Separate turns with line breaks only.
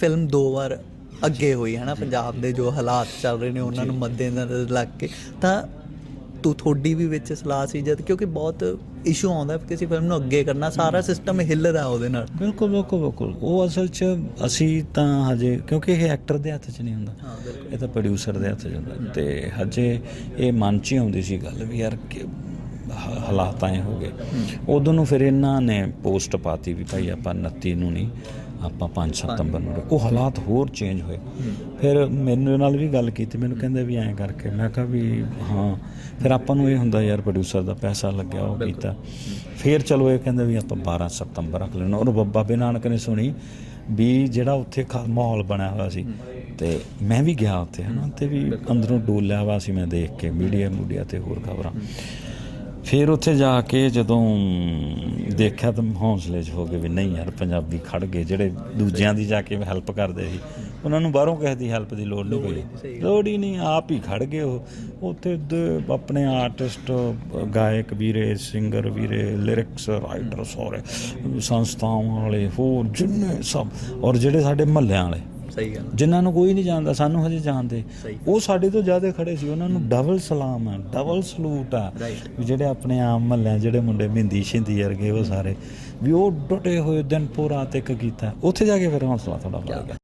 Film ਦੋ ਵਾਰ ਅੱਗੇ ਹੋਈ ਹੈ ਨਾ ਪੰਜਾਬ ਦੇ ਜੋ ਹਾਲਾਤ ਚੱਲ ਰਹੇ ਨੇ ਉਹਨਾਂ ਨੂੰ ਮੱਦੇਨਜ਼ਰ ਰੱਖ ਕੇ। ਤਾਂ ਤੂੰ ਤੁਹਾਡੀ ਵੀ ਵਿੱਚ ਸਲਾਹ ਸੀ ਜਦ ਕਿਉਂਕਿ ਬਹੁਤ ਇਸ਼ੂ ਆਉਂਦਾ ਕਿਸੇ ਫਿਲਮ ਨੂੰ ਅੱਗੇ ਕਰਨਾ ਸਾਰਾ ਸਿਸਟਮ ਹਿੱਲਦਾ ਉਹਦੇ ਨਾਲ।
ਬਿਲਕੁਲ ਬਿਲਕੁਲ ਬਿਲਕੁਲ। ਉਹ ਅਸਲ 'ਚ ਅਸੀਂ ਤਾਂ ਹਜੇ ਕਿਉਂਕਿ ਇਹ ਐਕਟਰ ਦੇ ਹੱਥ 'ਚ ਨਹੀਂ ਹੁੰਦਾ। ਇਹ ਤਾਂ ਪ੍ਰੋਡਿਊਸਰ ਦੇ ਹੱਥ 'ਚ ਹੁੰਦਾ। ਤੇ ਹਜੇ ਇਹ ਮਨ 'ਚ ਹੀ ਆਉਂਦੀ ਸੀ ਗੱਲ ਵੀ ਯਾਰ ਹਾਲਾਤ ਆਏ ਹੋ ਗਏ। ਉਦੋਂ ਨੂੰ ਫਿਰ ਇਹਨਾਂ ਨੇ ਪੋਸਟ ਪਾਤੀ ਵੀ ਭਾਈ ਆਪਾਂ 29 ਨੂੰ ਨਹੀਂ ਆਪਾਂ 5 ਸਤੰਬਰ ਨੂੰ ਉਹ ਹਾਲਾਤ ਹੋਰ ਚੇਂਜ ਹੋਏ। ਫਿਰ ਮੇਰੇ ਨਾਲ ਵੀ ਗੱਲ ਕੀਤੀ ਮੈਨੂੰ ਕਹਿੰਦੇ ਵੀ ਐਂ ਕਰਕੇ। ਮੈਂ ਕਿਹਾ ਵੀ ਹਾਂ। ਫਿਰ ਆਪਾਂ ਨੂੰ ਇਹ ਹੁੰਦਾ ਯਾਰ ਪ੍ਰੋਡਿਊਸਰ ਦਾ ਪੈਸਾ ਲੱਗਿਆ ਉਹ ਕੀਤਾ। ਫਿਰ ਚਲੋ ਇਹ ਕਹਿੰਦੇ ਵੀ ਆਪਾਂ 12 ਸਤੰਬਰ ਰੱਖ ਲੈਣਾ। ਉਹ ਬਾਬੇ ਨਾਨਕ ਨੇ ਸੁਣੀ ਵੀ ਜਿਹੜਾ ਉੱਥੇ ਮਾਹੌਲ ਬਣਿਆ ਹੋਇਆ ਸੀ। ਤੇ ਮੈਂ ਵੀ ਗਿਆ ਉੱਥੇ ਹਨਾ। ਤੇ ਵੀ ਅੰਦਰੋਂ ਡੋਲਿਆ ਹੋਇਆ ਸੀ ਮੈਂ ਦੇਖ ਕੇ ਮੀਡੀਆ ਮੀਡੀਆ ਤੇ ਹੋਰ ਖਬਰਾਂ। ਫਿਰ ਉੱਥੇ ਜਾ ਕੇ ਜਦੋਂ ਦੇਖਿਆ ਤਾਂ ਹੌਸਲੇ 'ਚ ਹੋ ਗਏ ਵੀ ਨਹੀਂ ਯਾਰ ਪੰਜਾਬੀ ਖੜ ਗਏ। ਜਿਹੜੇ ਦੂਜਿਆਂ ਦੀ ਜਾ ਕੇ ਹੈਲਪ ਕਰਦੇ ਸੀ ਉਹਨਾਂ ਨੂੰ ਬਾਹਰੋਂ ਕਿਸੇ ਦੀ ਹੈਲਪ ਦੀ ਲੋੜ ਨਹੀਂ ਪਈ। ਲੋੜ ਹੀ ਨਹੀਂ ਆਪ ਹੀ ਖੜ ਗਏ ਉਹ। ਉੱਥੇ ਆਪਣੇ ਆਰਟਿਸਟ ਗਾਇਕ ਵੀਰੇ ਸਿੰਗਰ ਵੀਰੇ ਲਿਰਿਕਸ ਰਾਈਟਰ ਸਾਰੇ ਸੰਸਥਾਵਾਂ ਵਾਲੇ ਹੋਰ ਜਿੰਨੇ ਸਭ ਔਰ ਜਿਹੜੇ ਸਾਡੇ ਮਹੱਲਿਆਂ ਵਾਲੇ
ਸਹੀ ਗੱਲ
ਜਿਨ੍ਹਾਂ ਨੂੰ ਕੋਈ ਨਹੀਂ ਜਾਣਦਾ ਸਾਨੂੰ ਹਜੇ ਜਾਣਦੇ। ਉਹ ਸਾਡੇ ਤੋਂ ਜ਼ਿਆਦਾ ਖੜੇ ਸੀ ਉਹਨਾਂ ਨੂੰ ਡਬਲ ਸਲਾਮ ਹੈ ਡਬਲ ਸਲੂਟ ਆ। ਜਿਹੜੇ ਆਪਣੇ ਆਮ ਮਹੱਲਿਆਂ ਜਿਹੜੇ ਮੁੰਡੇ ਮਹਿੰਦੀ ਸ਼ਿੰਦੀ ਵਰਗੇ ਉਹ ਸਾਰੇ ਵੀ ਉਹ ਡਟੇ ਹੋਏ ਦਿਨ ਪੂਰਾ ਤੇ ਇੱਕ ਕੀਤਾ। ਉੱਥੇ ਜਾ ਕੇ ਫਿਰ ਹੌਸਲਾ ਥੋੜਾ ਵੱਧ ਗਿਆ।